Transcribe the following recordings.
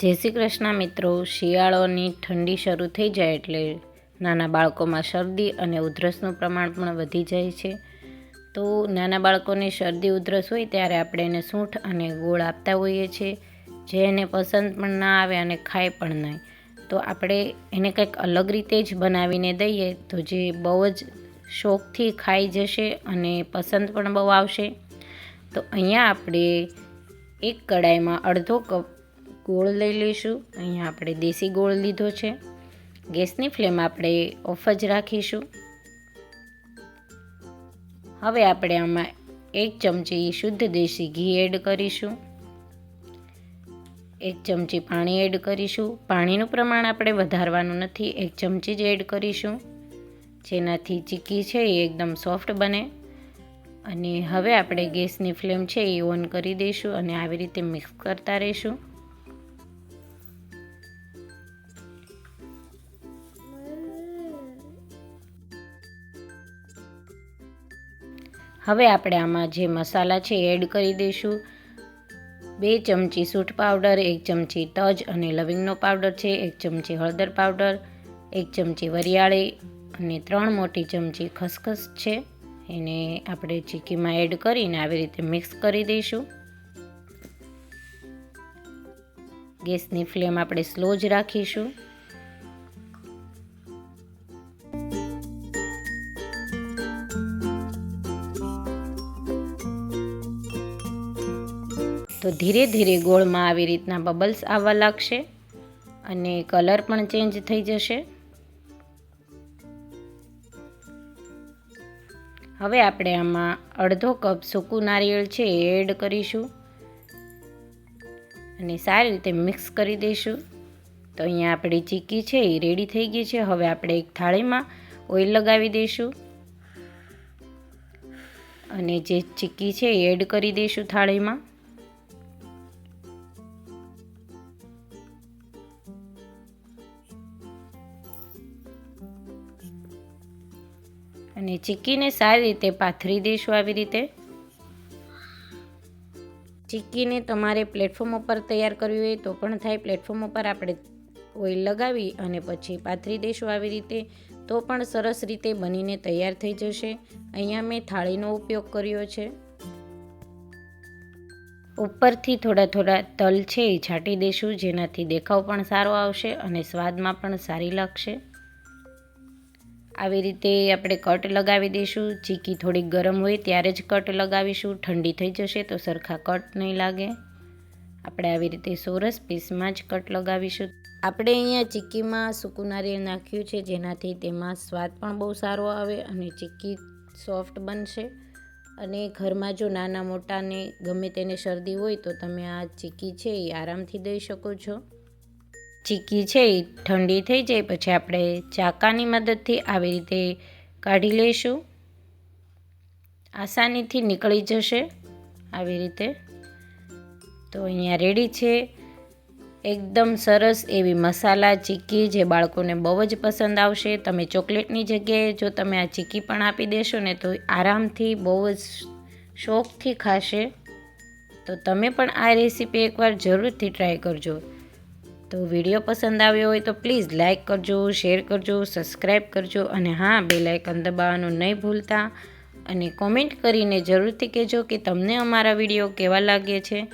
જય શ્રી કૃષ્ણ મિત્રો. શિયાળોની ઠંડી શરૂ થઈ જાય એટલે નાના બાળકોમાં શરદી અને ઉધરસનું પ્રમાણ પણ વધી જાય છે. તો નાના બાળકોને શરદી, ઉધરસ હોય ત્યારે આપણે એને સૂંઠ અને ગોળ આપતા હોઈએ છીએ. જે એને પસંદ પણ ના આવે અને ખાય પણ નહીં. તો આપણે એને કંઈક અલગ રીતે જ બનાવીને દઈએ તો જે બહુ જ શોખથી ખાઈ જશે અને પસંદ પણ બહુ આવશે. તો અહીંયા આપણે એક કડાઈમાં અડધો કપ ગોળ લઈ લઈશું. અહીંયા આપણે દેશી ગોળ લીધો છે. ગેસની ફ્લેમ આપણે ઓફ જ રાખીશું. હવે આપણે આમાં એક ચમચી શુદ્ધ દેશી ઘી એડ કરીશું. એક ચમચી પાણી એડ કરીશું. પાણીનું પ્રમાણ આપણે વધારવાનું નથી. એક ચમચી જ એડ કરીશું. જેનાથી ચીક્કી છે એ એકદમ સોફ્ટ બને. અને હવે આપણે ગેસની ફ્લેમ છે એ ઓન કરી દઈશું અને આવી રીતે મિક્સ કરતા રહીશું. હવે આપણે આમાં જે મસાલા છે એડ કરી દઈશું. બે ચમચી સૂટ પાવડર, એક ચમચી તજ અને લવિંગનો પાવડર છે, એક ચમચી હળદર પાવડર, એક ચમચી વરિયાળી અને ત્રણ મોટી ચમચી ખસખસ છે. એને આપણે ચીકીમાં એડ કરીને આવી રીતે મિક્સ કરી દઈશું. ગેસની ફ્લેમ આપણે સ્લો જ રાખીશું. તો ધીરે ધીરે ગોળમાં આવી રીતના બબલ્સ આવવા લાગશે અને કલર પણ ચેન્જ થઈ જશે. હવે આપણે આમાં અડધો કપ સૂકું નારિયેળ છે એ એડ કરીશું અને સારી રીતે મિક્સ કરી દઈશું. તો અહીંયા આપણી ચીક્કી છે એ રેડી થઈ ગઈ છે. હવે આપણે એક થાળીમાં ઓઇલ લગાવી દઈશું અને જે ચીક્કી છે એ એડ કરી દઈશું થાળીમાં. અને ચીક્કીને સારી રીતે પાથરી દઈશું આવી રીતે. ચીક્કીને તમારે પ્લેટફોર્મ ઉપર તૈયાર કરવી હોય તો પણ થાય. પ્લેટફોર્મ ઉપર આપણે ઓઇલ લગાવી અને પછી પાથરી દઈશું આવી રીતે. તો પણ સરસ રીતે બનીને તૈયાર થઈ જશે. અહીંયા મેં થાળીનો ઉપયોગ કર્યો છે. ઉપરથી થોડા થોડા તલ છે એ છાંટી દઈશું, જેનાથી દેખાવ પણ સારો આવશે અને સ્વાદમાં પણ સારી લાગશે. આવી રીતે આપણે કટ લગાવી દઈશું. ચીકી થોડીક ગરમ હોય ત્યારે જ કટ લગાવીશું. ઠંડી થઈ જશે તો સરખા કટ નહીં લાગે. આપણે આવી રીતે સોરસ પીસમાં જ કટ લગાવીશું. આપણે અહીંયા ચીક્કીમાં સૂકું નારિયેળ નાખ્યું છે, જેનાથી તેમાં સ્વાદ પણ બહુ સારો આવે અને ચીક્કી સોફ્ટ બનશે. અને ઘરમાં જો નાના મોટાને ગમે તેને શરદી હોય તો તમે આ ચીક્કી છે એ આરામથી દઈ શકો છો. ચીક્કી છે, એ ઠંડી થઈ જાય, પછી આપણે ચાકાની મદદથી આવી રીતે કાઢી લઈશું. આસાનીથી નીકળી જશે આવી રીતે. તો અહીંયા રેડી છે. એકદમ સરસ એવી મસાલા ચીક્કી જે બાળકોને બહુ જ પસંદ આવશે. તમે ચોકલેટની જગ્યાએ જો તમે આ ચીક્કી પણ આપી દેશો ને તો આરામથી બહુ જ શોખથી ખાશે. તો તમે પણ આ રેસીપી એકવાર જરૂરથી ટ્રાય કરજો. તો વીડિયો પસંદ આવ્યો હોય તો પ્લીઝ લાઇક કરજો, શેર કરજો સબસ્ક્રાઈબ કરજો અને હા બે લાઇકન દબાવવાનું નહીં ભૂલતા. અને કોમેન્ટ કરીને જરૂરથી કહેજો કે તમને અમારા વીડિયો કેવા લાગે છે.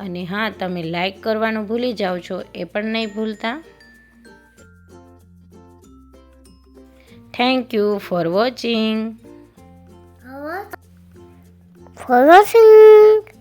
અને હા, તમે લાઇક કરવાનું ભૂલી જાઓ છો, એ પણ નહીં ભૂલતા. Thank you for watching for watching.